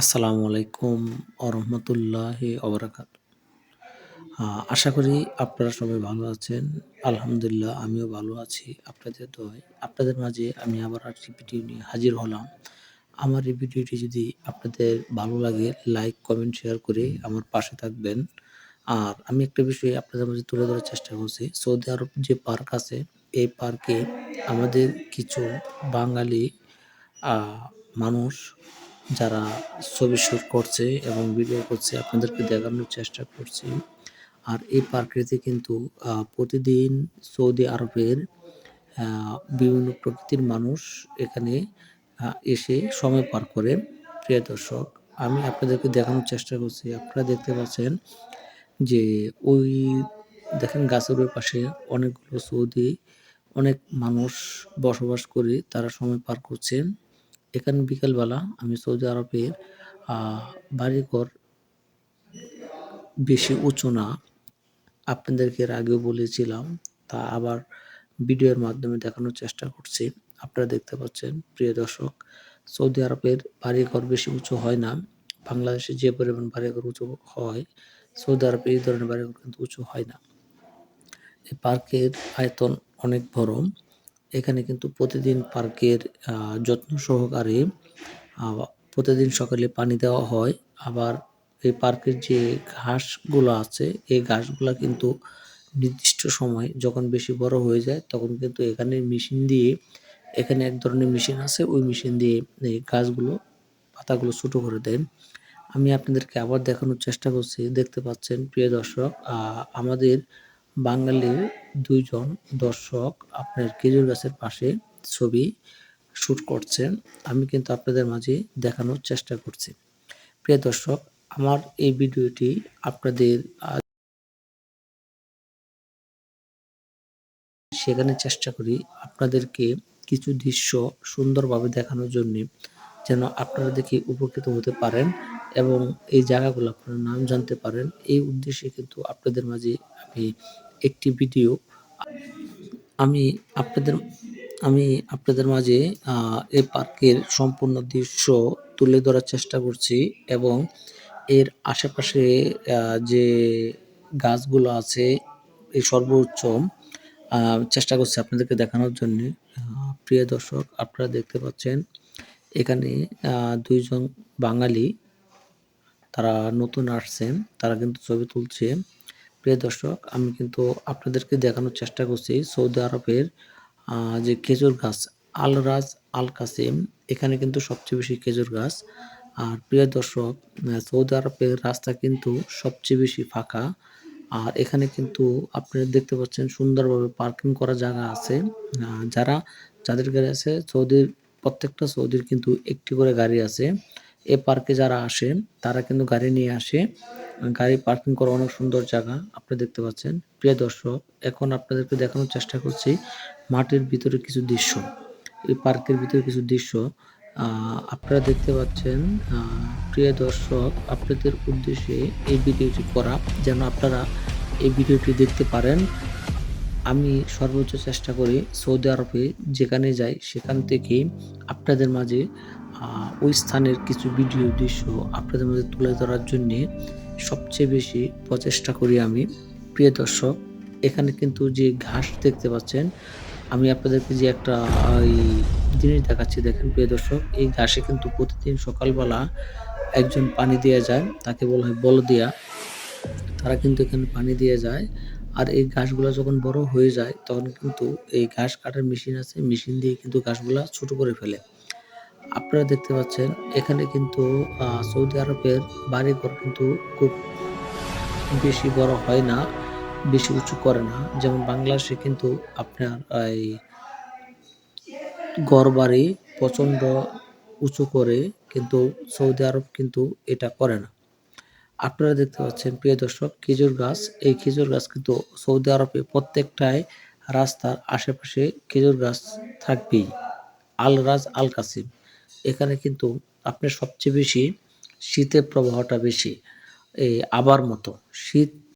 আসসালামু আলাইকুম আরহামতুল্লাহি অবরাকাত আশা করি আপনারা সবাই ভালো আছেন। আলহামদুলিল্লাহ, আমিও ভালো আছি আপনাদের দোয়ায়। আপনাদের মাঝে আমি আবার একটি ভিডিও নিয়ে হাজির হলাম। আমার এই ভিডিওটি যদি আপনাদের ভালো লাগে, লাইক, কমেন্ট, শেয়ার করে আমার পাশে থাকবেন। আর আমি একটা বিষয়ে আপনাদের মাঝে তুলে ধরার চেষ্টা করছি। সৌদি আরব যে পার্ক আছে, এই পার্কে আমাদের কিছু বাঙালি মানুষ যারা ছবি শুট করছে এবং ভিডিও করছে, আপনাদেরকে দেখানোর চেষ্টা করছি। আর এই পার্কটিতে কিন্তু প্রতিদিন সৌদি আরবের বিভিন্ন প্রকৃতির মানুষ এখানে এসে সময় পার করে। প্রিয় দর্শক, আমি আপনাদেরকে দেখানোর চেষ্টা করছি। আপনারা দেখতে পাচ্ছেন যে ওই, দেখেন গাছের ওই পাশে অনেকগুলো সৌদি, অনেক মানুষ বসবাস করে তারা সময় পার করছে। এখানে বিকালবেলা আমি সৌদি আরবের বাড়িঘর বেশি উঁচু না। আপনাদেরকে এর আগেও বলেছিলাম, তা আবার ভিডিওর মাধ্যমে দেখানোর চেষ্টা করছি। আপনারা দেখতে পাচ্ছেন, প্রিয় দর্শক, সৌদি আরবের বাড়িঘর বেশি উঁচু হয় না। বাংলাদেশে যে পরিমাণ বাড়িঘর উঁচু হয়, সৌদি আরবে এই ধরনের বাড়িঘর কিন্তু উঁচু হয় না। এই পার্কের আয়তন অনেক বড়। এখানে কিন্তু প্রতিদিন পার্কের যত্ন সহকারে প্রতিদিন সকালে পানি দেওয়া হয়। আবার এই পার্কের যে ঘাসগুলো আছে, এই ঘাসগুলো কিন্তু নির্দিষ্ট সময় যখন বেশি বড় হয়ে যায়, তখন কিন্তু এখানে মেশিন দিয়ে, এখানে এক ধরনের মেশিন আছে, ওই মেশিন দিয়ে এই গাছগুলো পাতাগুলো ছোটো করে দেন। আমি আপনাদেরকে আবার দেখানোর চেষ্টা করছি, দেখতে পাচ্ছেন, প্রিয় দর্শক আমাদের বাঙালির দুইজন দর্শক আপনার খেজুর গাছের পাশে ছবি শ্যুট করছেন। আমি কিন্তু আপনাদের মাঝে দেখানোর চেষ্টা করছি। প্রিয় দর্শক, আমার এই ভিডিওটি আপনাদের সেখানে চেষ্টা করি আপনাদেরকে কিছু দৃশ্য সুন্দরভাবে দেখানোর জন্য যেন আপনারা দেখে উপকৃত হতে পারেন এবং এই জায়গাগুলো আপনারা নাম জানতে পারেন। এই উদ্দেশ্যে কিন্তু আপনাদের মাঝে আমি একটি ভিডিও। আমি আপনাদের আমি আপনাদের মাঝে এই পার্কের সম্পূর্ণ দৃশ্য তুলে ধরার চেষ্টা করছি এবং এর আশেপাশে যে গাছগুলো আছে, এই সর্বোচ্চ চেষ্টা করছি আপনাদেরকে দেখানোর জন্য। প্রিয় দর্শক, আপনারা দেখতে পাচ্ছেন, এখানে দুইজন বাঙালি, তারা নতুন আসছেন, তারা কিন্তু ছবি তুলছে। প্রিয় দর্শক, আমি কিন্তু আপনাদেরকে দেখানোর চেষ্টা করছি সৌদি আরবের যে খেজুর গাছ, আলরাজ আল কাসিম। এখানে কিন্তু সবচেয়ে বেশি খেজুর গাছ। আর প্রিয় দর্শক সৌদি আরবের রাস্তা কিন্তু সবচেয়ে বেশি ফাঁকা। আর এখানে কিন্তু আপনারা দেখতে পাচ্ছেন সুন্দরভাবে পার্কিং করা জায়গা আছে। যারা, যাদের গাড়ি আছে সৌদির প্রত্যেকটা সৌদির কিন্তু একটি করে গাড়ি আছে। এ পার্কে যারা আসে, তারা কিন্তু গাড়ি নিয়ে আসে। গাড়ি পার্কিং করা অনেক সুন্দর জায়গা, আপনি দেখতে পাচ্ছেন। প্রিয় দর্শক, এখন আপনাদেরকে দেখানোর চেষ্টা করছি মাঠের ভিতরে কিছু দৃশ্য। এই পার্কের ভিতরে কিছু দৃশ্য আপনারা দেখতে পাচ্ছেন প্রিয় দর্শক, আপনাদের উদ্দেশ্যে এই ভিডিওটি করা, যেন আপনারা এই ভিডিওটি দেখতে পারেন। আমি সর্বোচ্চ চেষ্টা করি সৌদি আরবে যেখানে যাই, সেখান থেকে আপনাদের মাঝে ওই স্থানের কিছু ভিডিও দৃশ্য আপনাদের মধ্যে তুলে ধরার জন্যে সবচেয়ে বেশি প্রচেষ্টা করি আমি। প্রিয় দর্শক, এখানে কিন্তু যে ঘাস দেখতে পাচ্ছেন, আমি আপনাদেরকে যে একটা ওই জিনিস দেখাচ্ছি, দেখেন প্রিয় দর্শক, এই ঘাসে কিন্তু প্রতিদিন সকালবেলা একজন পানি দিয়ে যায়, তাকে বলা হয় বল বলদিয়া। তারা কিন্তু এখানে পানি দিয়ে যায়, আর এই ঘাসগুলো যখন বড় হয়ে যায়, তখন কিন্তু এই ঘাস কাটার মেশিন আছে, মেশিন দিয়ে কিন্তু ঘাসগুলা ছোট করে ফেলে। আপনারা দেখতে পাচ্ছেন, এখানে কিন্তু সৌদি আরবের বাড়িঘর কিন্তু খুব বেশি বড় হয় না, বেশি উঁচু করে না। যেমন বাংলাদেশে কিন্তু আপনার এই ঘর বাড়ি প্রচণ্ড উঁচু করে কিন্তু সৌদি আরব কিন্তু এটা করে না। আপনারা দেখতে পাচ্ছেন, প্রিয় দর্শক, খেজুর গাছ, এই খেজুর গাছ কিন্তু সৌদি আরবে প্রত্যেকটাই রাস্তার আশেপাশে খেজুর গাছ থাকবেই। আল রাজ আল কাসিম। এখানে কিন্তু আপনি সবচেয়ে বেশি শীতের প্রবাহটা বেশি এই আবার মতো। শীত